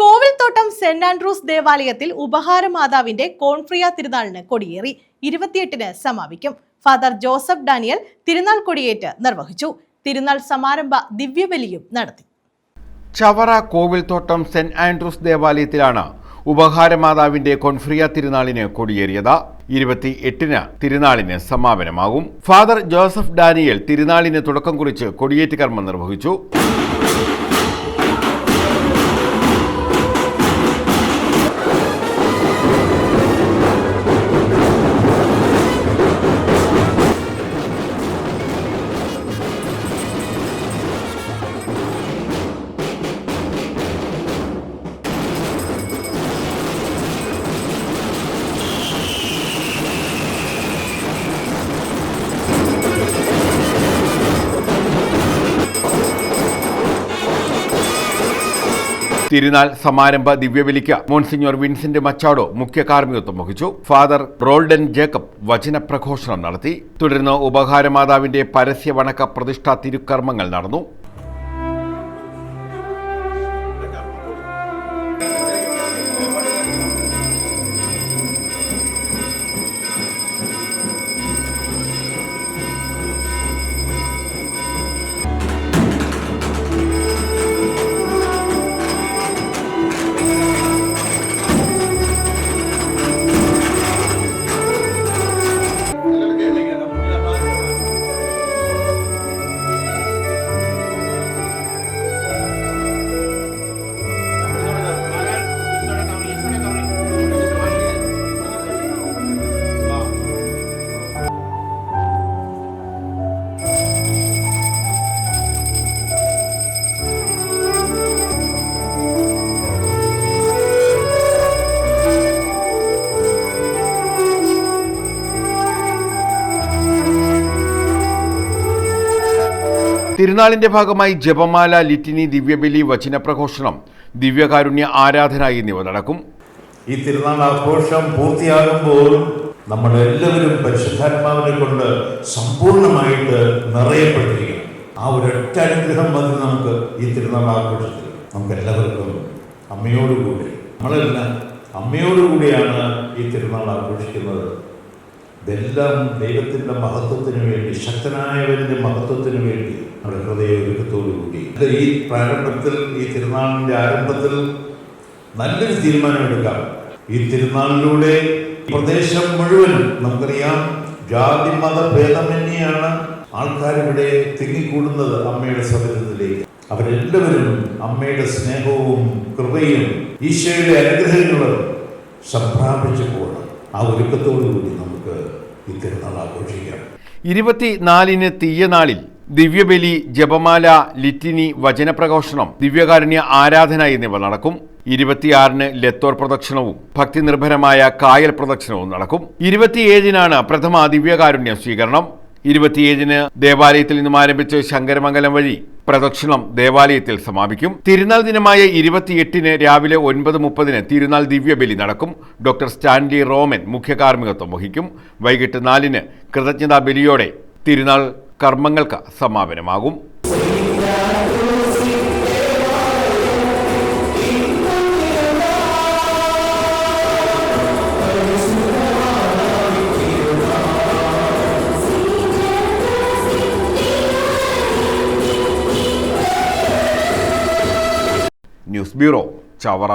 Kovilthottam saint Andrews ദേവാലയത്തിൽ ഉപഹാരമാതാവിന്റെ കോൺഫ്രിയ തിരുനാളിന് കൊടിയേറി ഇരുപത്തിയെട്ടിന് സമാപിക്കും. ഫാദർ ജോസഫ് ഡാനിയൽ തിരുനാൾ കൊടിയേറ്റ് നിർവഹിച്ചു. തിരുനാൾ സമാരംഭ ദിവ്യബലിയും നടത്തി. ചവറ കോവിൽത്തോട്ടം സെന്റ് ആൻഡ്രൂസ് ദേവാലയത്തിലാണ് ഉപഹാരമാതാവിന്റെ കോൺഫ്രിയ തിരുനാളിന് കൊടിയേറിയത്. ഇരുപത്തി എട്ടിന് തിരുനാളിന് സമാപനമാകും. ഫാദർ ജോസഫ് ഡാനിയൽ തിരുനാളിന് തുടക്കം കുറിച്ച് കൊടിയേറ്റ് കർമ്മം നിർവഹിച്ചു. തിരുനാൾ സമാരംഭ ദിവ്യബലിക്ക് മോൺസിഞ്ഞോർ വിൻസെന്റ് മച്ചാഡോ മുഖ്യ കാർമ്മികത്വം വഹിച്ചു. ഫാദർ റോൾഡൻ ജേക്കബ് വചന പ്രഘോഷണം നടത്തി. തുടർന്ന് ഉപഹാരമാതാവിന്റെ പരസ്യ വണക്ക പ്രതിഷ്ഠാ തിരുക്കർമ്മങ്ങൾ നടന്നു. തിരുനാളിന്റെ ഭാഗമായി ജപമാല ലിറ്റിനി ദിവ്യബലി വചനപ്രഘോഷണം. ദിവ്യകാരുണ്യ ആരാധന എന്നിവ നടക്കും. ഈ തിരുനാൾ ആഘോഷം പൂർത്തിയാകുമ്പോൾ നമ്മൾ എല്ലാവരും പരിശുദ്ധാത്മാവിനെ കൊണ്ട് സമ്പൂർണമായിട്ട് നിറയപ്പെട്ടിരിക്കണം. ആ ഒരൊറ്റ അനുഗ്രഹം മതി നമുക്ക് ഈ തിരുനാൾ ആഘോഷത്തിൽ. നമുക്ക് എല്ലാവർക്കും അമ്മയോടുകൂടി നമ്മളെല്ലാം അമ്മയോടുകൂടിയാണ് ഈ തിരുനാൾ ആഘോഷിക്കുന്നത്. ഇതെല്ലാം ദൈവത്തിന്റെ മഹത്വത്തിന് വേണ്ടി ശക്തനായവന്റെ മഹത്വത്തിന് വേണ്ടി നമ്മുടെ ഹൃദയ ഒരുക്കത്തോടു കൂടി ഈ പ്രാരംഭത്തിൽ ഈ തിരുനാളിന്റെ ആരംഭത്തിൽ നല്ലൊരു തീരുമാനമെടുക്കാം ഈ തിരുനാളിലൂടെ പ്രദേശം മുഴുവനും നമുക്കറിയാം ജാതി മത ഭേദമന്യാണ് ആൾക്കാരിവിടെ തിങ്ങിക്കൂടുന്നത് അമ്മയുടെ സൗകര്യത്തിലേക്ക് അവരെല്ലാവരും അമ്മയുടെ സ്നേഹവും കൃപയും ഈശോയുടെ അനുഗ്രഹങ്ങളും സംപ്രാപിച്ചപ്പോൾ ആ ഒരുക്കത്തോടു കൂടി നമുക്ക് ഈ ഇരുപത്തിനാലിന് തീയനാളിൽ ദിവ്യബലി ജപമാല ലിറ്റിനി വചനപ്രഘോഷണം ദിവ്യകാരുണ്യ ആരാധന എന്നിവ നടക്കും. ഇരുപത്തിയാറിന് ലത്തോർ പ്രദക്ഷിണവും ഭക്തി നിർഭരമായ കായൽ പ്രദക്ഷിണവും നടക്കും. ഇരുപത്തിയേഴിനാണ് പ്രഥമ ദിവ്യകാരുണ്യ സ്വീകരണം. ഇരുപത്തിയേഴിന് ദേവാലയത്തിൽ നിന്നും ആരംഭിച്ച് ശങ്കരമംഗലം വഴി പ്രദക്ഷിണം ദേവാലയത്തിൽ സമാപിക്കും. തിരുനാൾ ദിനമായ ഇരുപത്തിയെട്ടിന് രാവിലെ ഒൻപത് മുപ്പതിന് തിരുനാൾ ദിവ്യബലി നടക്കും. ഡോക്ടർ സ്റ്റാൻലി റോമൻ മുഖ്യ കാർമ്മികത്വം വഹിക്കും. വൈകിട്ട് നാലിന് കൃതജ്ഞതാ ബലിയോടെ തിരുനാൾ കർമ്മങ്ങൾക്ക് സമാപനമാകും. News bureau Chavara